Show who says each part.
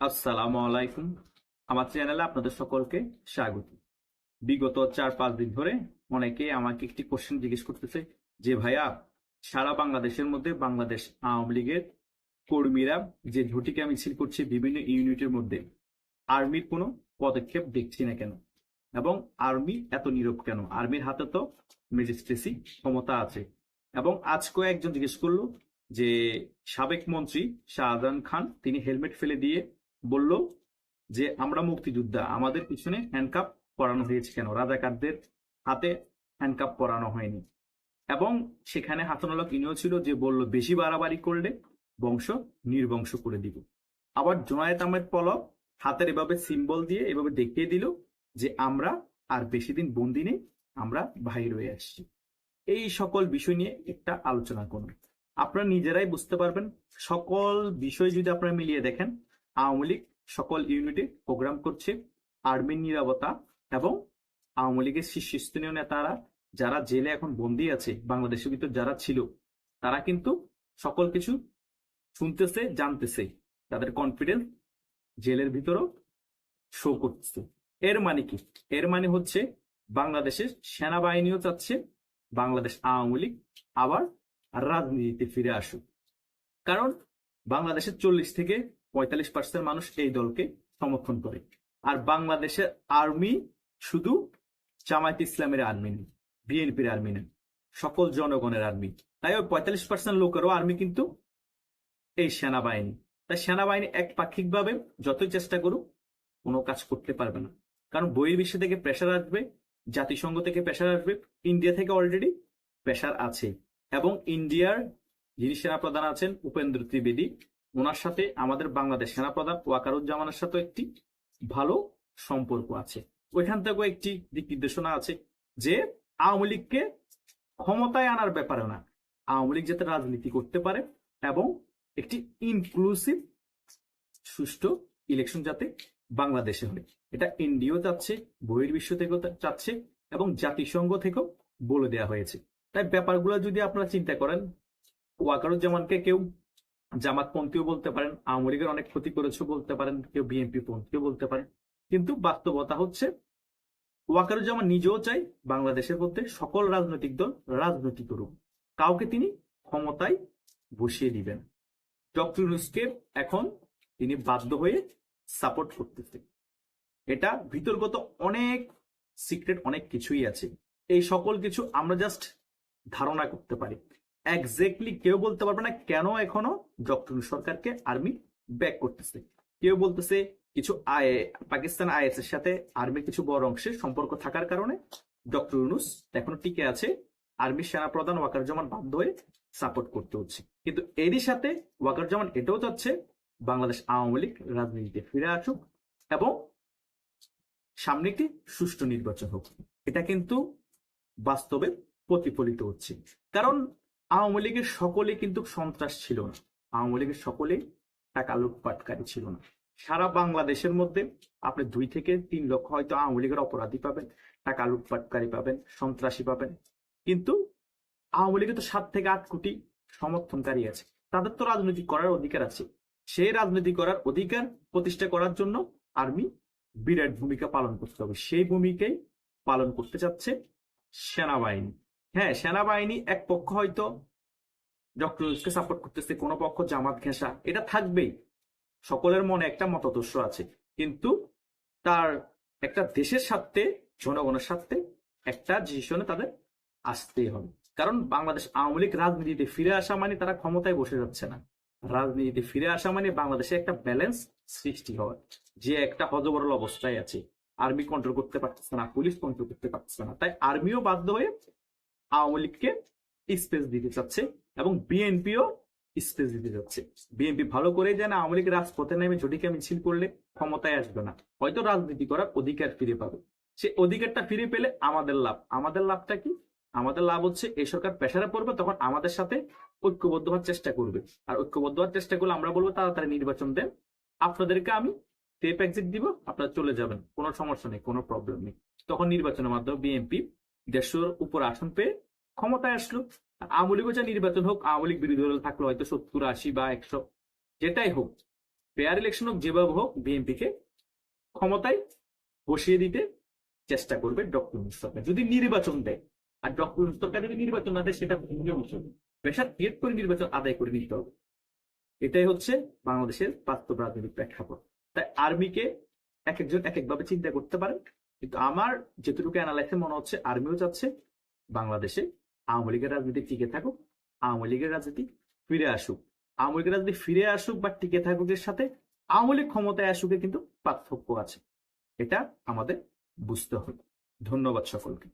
Speaker 1: আসসালামু আলাইকুম আমার চ্যানেলে আপনাদের সকলকে স্বাগত। বিগত চার পাঁচ দিন ধরে অনেকে আমাকে একটি কোশ্চেন জিজ্ঞেস করতেছে যে, ভাইয়া, সারা বাংলাদেশের মধ্যে বাংলাদেশ আওয়ামী লীগের কর্মীরা যে ঝুটিকা মিছিল করছে বিভিন্ন ইউনিটের মধ্যে, আর্মির কোনো পদক্ষেপ দেখছি না কেন? এবং আর্মি এত নীরব কেন? আর্মির হাতে তো ম্যাজিস্ট্রেসি ক্ষমতা আছে। এবং আজকেও একজন জিজ্ঞেস করল যে, সাবেক মন্ত্রী শাহজাহান খান, তিনি হেলমেট ফেলে দিয়ে বলল যে, আমরা মুক্তিযোদ্ধা। আমাদের পিছনে হ্যান্ডকাপ পরানো হয়েছে কেন? রাজাকারদের হাতে হ্যান্ডকাপ পরানো হয়নি। এবং সেখানে হাসানুল্লাহ ইনিও ছিল যে বলল, বেশি বাড়াবাড়ি করলে বংশ নির্বংশ করে দিব। আবার জোনায়েত আহমেদ পলক হাতের এভাবে সিম্বল দিয়ে এভাবে দেখিয়ে দিল যে, আমরা আর বেশি দিন বন্দি নেই, আমরা বাহির হয়ে আসছি। এই সকল বিষয় নিয়ে একটা আলোচনা করুন। আপনারা নিজেরাই বুঝতে পারবেন, সকল বিষয় যদি আপনারা মিলিয়ে দেখেন আওয়ামী লীগ সকল ইউনিটে প্রোগ্রাম করছে। আর্মির নিরাপত্তা এবং আওয়ামী লীগের শীর্ষস্থানীয় নেতারা যারা জেলে এখন বন্দি আছে, বাংলাদেশের ভিতর যারা ছিল, তারা কিন্তু সকল কিছু শুনতেছে, জানতেছে। তাদের কনফিডেন্স জেলের ভিতরও শো করতেছে। এর মানে কি? এর মানে হচ্ছে বাংলাদেশের সেনাবাহিনীও চাচ্ছে, বাংলাদেশ আওয়ামী লীগ আবার রাজনীতিতে ফিরে আসুক। কারণ বাংলাদেশের চল্লিশ থেকে পঁয়তাল্লিশ পার্সেন্ট মানুষ এই দলকে সমর্থন করে। আর বাংলাদেশের আর্মি শুধু জামায়াত ইসলামের আর্মি নেই বিএনপির আর্মি নেই সকল জনগণের আর্মি। তাই ওই পঁয়তাল্লিশ পার্সেন্ট লোকেরও আর্মি কিন্তু এই সেনাবাহিনী। তাই সেনাবাহিনী এক পাক্ষিকভাবে যতই চেষ্টা করুক, কোনো কাজ করতে পারবে না। কারণ বহির্বিশ্ব থেকে প্রেশার আসবে, জাতিসংঘ থেকে প্রেশার আসবে ইন্ডিয়া থেকে অলরেডি প্রেশার আছে। এবং ইন্ডিয়ার যিনি সেনাপ্রধান আছেন উপেন্দ্র ত্রিবেদী ওনার সাথে আমাদের বাংলাদেশ সেনাপ্রধান ওয়াকারুজ্জামানের সাথে একটি ভালো সম্পর্ক আছে। ওইখান থেকেও একটি দিক নির্দেশনা আছে যে আওয়ামী লীগকে ক্ষমতায় আনার ব্যাপারে না, আওয়ামী লীগ যাতে রাজনীতি করতে পারে এবং একটি ইনক্লুসিভ সুষ্ঠু ইলেকশন যাতে বাংলাদেশে হয়। এটা ইন্ডিয়াও চাচ্ছে বহির্বিশ্ব থেকেও চাচ্ছে এবং জাতিসংঘ থেকেও বলে দেওয়া হয়েছে। তাই ব্যাপারগুলো যদি আপনারা চিন্তা করেন, ওয়াকারুজ্জামানকে কেউ জামাতপন্থীও বলতে পারেন, আওয়ামী লীগের অনেক ক্ষতি করেছে বলতে পারেন, কেউ বিএনপি পন্থীও বলতে পারেন। কিন্তু বাস্তবতা হচ্ছে, ওয়াকারুজ্জামান নিজেও চাই বাংলাদেশের মধ্যে সকল রাজনৈতিক দল রাজনীতি করুক। কাউকে তিনি ক্ষমতায় বসিয়ে দিবেন। ডক্টর ইউনুসকে এখন তিনি বাধ্য হয়ে সাপোর্ট করতেছে এটা ভিতরগত অনেক সিক্রেট, অনেক কিছুই আছে। এই সকল কিছু আমরা জাস্ট ধারণা করতে পারি। এক্স্যাক্টলি কেউ বলতে পারবে না কেন এখনও ডক্টর সরকারকে আর্মি ব্যাক করতেছে। কেউ বলতেছে কিছু আয় পাকিস্তান আইএস এর সাথে আর্মির কিছু বড় অংশের সম্পর্ক থাকার কারণে ডক্টর ইউনুস এখনও টিকে আছে আর্মির সেনাপ্রধান ওয়াকারুজ্জামান বাধ্য হয়ে সাপোর্ট করতে হচ্ছে। কিন্তু এরই সাথে ওয়াকার ওয়াকারুজ্জামান এটাও চাচ্ছে বাংলাদেশ আওয়ামী লীগ রাজনীতিতে ফিরে আসুক এবং সামনে একটি সুষ্ঠু নির্বাচন হোক। এটা কিন্তু বাস্তবে প্রতিফলিত হচ্ছে। কারণ আওয়ামী লীগের সকলে কিন্তু সন্ত্রাস ছিল না। আওয়ামী লীগের সকলে টাকা লুটপাটকারী ছিল না। সারা বাংলাদেশের মধ্যে আপনি দুই থেকে তিন লক্ষ হয়তো আওয়ামী লীগের অপরাধী পাবেন, টাকা লুটপাটকারী পাবেন, সন্ত্রাসী পাবেন। কিন্তু আওয়ামী লীগের তো সাত থেকে আট কোটি সমর্থনকারী আছে। তাদের তো রাজনীতি করার অধিকার আছে। সেই রাজনীতি করার অধিকার প্রতিষ্ঠা করার জন্য আর্মি বিরাট ভূমিকা পালন করতে হবে। সেই ভূমিকাই পালন করতে চাচ্ছে সেনাবাহিনী। হ্যাঁ সেনাবাহিনী এক পক্ষ হয়তো ডক্টর ইউনুসকে সাপোর্ট করতেছে, কোনো পক্ষ জামাত ঘেঁষা, এটা থাকবেই। সকলের মনে একটা মতাদর্শ আছে। কিন্তু তার একটা দেশের স্বার্থে, জনগণের স্বার্থে একটা ডিসিশনে তাদের আসতেই হবে। কারণ বাংলাদেশ আওয়ামী লীগ রাজনীতিতে ফিরে আসা মানে তারা ক্ষমতায় বসে যাচ্ছে না। রাজনীতিতে ফিরে আসা মানে বাংলাদেশে একটা ব্যালেন্স সৃষ্টি হওয়া। যে একটা হজবরল অবস্থায় আছে। আর্মি কন্ট্রোল করতে পারতেছে না পুলিশ কন্ট্রোল করতে পারতেছে না। তাই আর্মিও বাধ্য হয়ে আওয়ামী লীগকে স্পেস দিতে চাচ্ছে এবং বিএনপিও স্পেস দিতে যাচ্ছে বিএনপি ভালো করে জানে আওয়ামী লীগ রাজপথে নেমে ঝটিকা মিছিল করলে ক্ষমতায় আসবে না। হয়তো রাজনীতি করার অধিকার ফিরে পাবে। সে অধিকারটা ফিরে পেলে আমাদের লাভ। আমাদের লাভটা কি? আমাদের লাভ হচ্ছে এই সরকার প্রেসারে পড়বে, তখন আমাদের সাথে ঐক্যবদ্ধ হওয়ার চেষ্টা করবে। আর ঐক্যবদ্ধ হওয়ার চেষ্টা করলে আমরা বলব, তাড়াতাড়ি নির্বাচন দেন। আপনাদেরকে আমি টেপ এক্সিট দিব, আপনারা চলে যাবেন। কোনো সমস্যা নেই, কোনো প্রবলেম নেই। তখন নির্বাচনের মাধ্যমে বিএনপি দেড়শোর উপর আসন পেয়ে ক্ষমতায় আসলো। আওয়ামী লীগও নির্বাচন হোক আওয়ামী লীগ বিরোধী দল থাকল হয়তো সত্তর, আশি বা একশো, যেটাই হোক ফেয়ার ইলেকশন হোক, যেভাবে হোক, বিএনপিকে ক্ষমতায় বসিয়ে দিতে চেষ্টা করবে ডক্টর মুস্তফা যদি নির্বাচন দেয়, আর ডক্টর মুস্তফা যদি নির্বাচন না দেয়, সেটা প্রেশার ক্রিয়েট করে নির্বাচন আদায় করে নিতে হবে। এটাই হচ্ছে বাংলাদেশের বাস্তব রাজনৈতিক প্রেক্ষাপট। তাই আর্মিকে এক একজন এক একভাবে চিন্তা করতে পারেন। কিন্তু আমার যেটুকু অ্যানালাইসে মনে হচ্ছে আর্মিও যাচ্ছে, বাংলাদেশে আওয়ামী লীগের রাজনীতি টিকে থাকুক, আওয়ামী লীগের রাজনীতি ফিরে আসুক। আওয়ামী লীগের রাজনীতি ফিরে আসুক বা টিকে থাকুক এর সাথে আওয়ামী লীগ ক্ষমতায় আসুকে কিন্তু পার্থক্য আছে। এটা আমাদের বুঝতে হবে। ধন্যবাদ সকলকে।